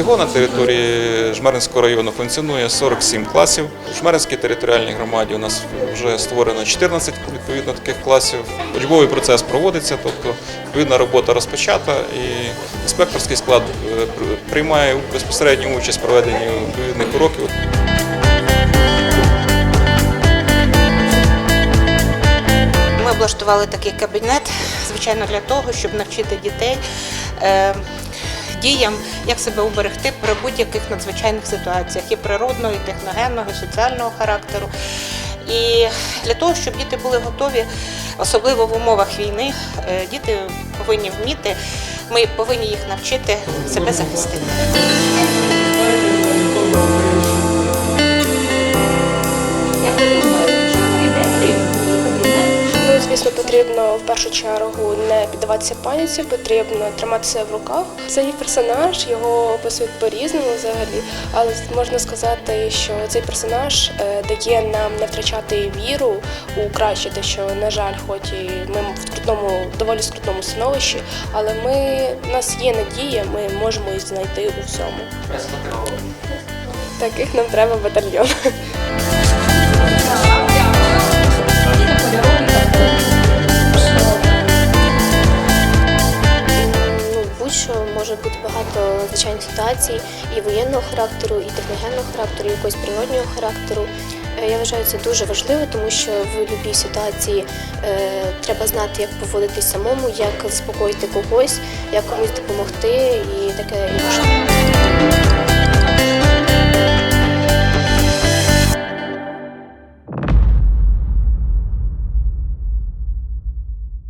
Всього на території Жмеринського району функціонує 47 класів. У Жмеринській територіальній громаді у нас вже створено 14 відповідно таких класів. Учбовий процес проводиться, тобто відповідна робота розпочата і інспекторський склад е, приймає безпосередню участь в проведенні відповідних уроків. Ми облаштували такий кабінет, звичайно, для того, щоб навчити дітей е, діям, як себе уберегти при будь-яких надзвичайних ситуаціях і природного, і техногенного, і соціального характеру. І для того, щоб діти були готові, особливо в умовах війни, е, діти повинні вміти, ми повинні їх навчити себе захистити. Потрібно в першу чергу не піддаватися паніці, потрібно триматися в руках. Це їх персонаж, його описують по-різному взагалі, але можна сказати, що цей персонаж е, дає нам не втрачати віру у краще, те, що, на жаль, хоч і ми в трудному, доволі скрутному становищі, але ми, у нас є надія, ми можемо їх знайти у всьому. Таких нам треба батальйон. Бути багато звичайних ситуацій і воєнного характеру, і техногенного характеру, і якогось природнього характеру. Е, Я вважаю це дуже важливо, тому що в будь-якій ситуації е, треба знати, як поводитись самому, як заспокоїти когось, як комусь допомогти і таке інше.